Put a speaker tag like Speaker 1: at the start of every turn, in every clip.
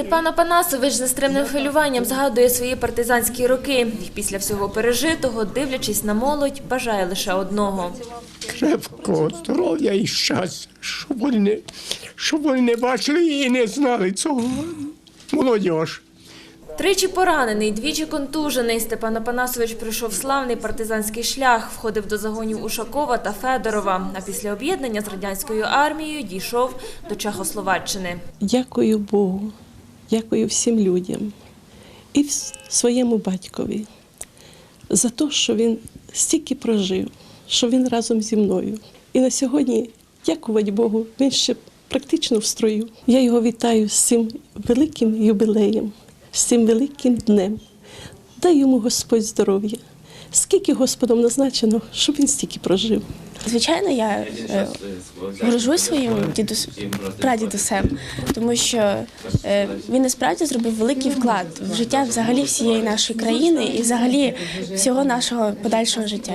Speaker 1: Степан Апанасович з нестримним хвилюванням згадує свої партизанські роки. І після всього пережитого, дивлячись на молодь, бажає лише одного.
Speaker 2: крепкого здоров'я і щастя, щоб вони не, щоб вони не бачили і не знали цього. Молодіж.
Speaker 1: Тричі поранений, двічі контужений, Степан Апанасович пройшов славний партизанський шлях, входив до загонів Ушакова та Федорова, а після об'єднання з радянською армією дійшов до Чехословаччини.
Speaker 3: Дякую Богу, дякую всім людям і своєму батькові за те, що він стільки прожив, що він разом зі мною. І на сьогодні, дякувати Богу, він ще практично в строю. Я його вітаю з цим великим юбілеєм, з цим великим днем. Дай йому Господь здоров'я. Скільки Господом назначено, щоб він стільки прожив.
Speaker 4: Звичайно, я е, горжусь своїм дідус, прадідусем, тому що е, він насправді зробив великий вклад в життя взагалі всієї нашої країни і взагалі всього нашого подальшого життя.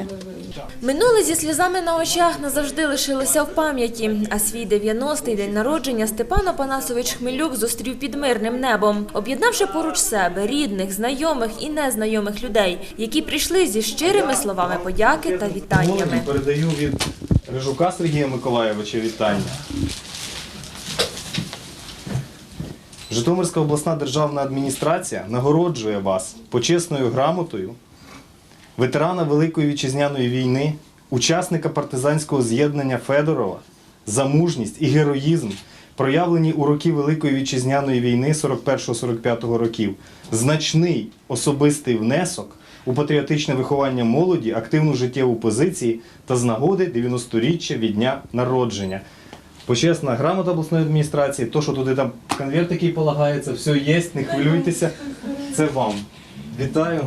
Speaker 1: Минуле зі сльозами на очах назавжди лишилося в пам'яті. А свій 90-й день народження Степан Апанасович Хмелюк зустрів під мирним небом, об'єднавши поруч себе рідних, знайомих і незнайомих людей, які прийшли зі щирими словами подяки та вітаннями.
Speaker 5: Передаю від Рижука Сергія Миколаєвича вітання. Житомирська обласна державна адміністрація нагороджує вас почесною грамотою ветерана Великої вітчизняної війни, учасника партизанського з'єднання Федорова за мужність і героїзм, проявлені у роки Великої вітчизняної війни 41-45 років, значний особистий внесок у патріотичне виховання молоді, активну життєву позиції та з нагоди 90-річчя від дня народження. Почесна грамота обласної адміністрації, то, що туди там конверт, який полагається, все є, не хвилюйтеся. Це вам. Вітаю.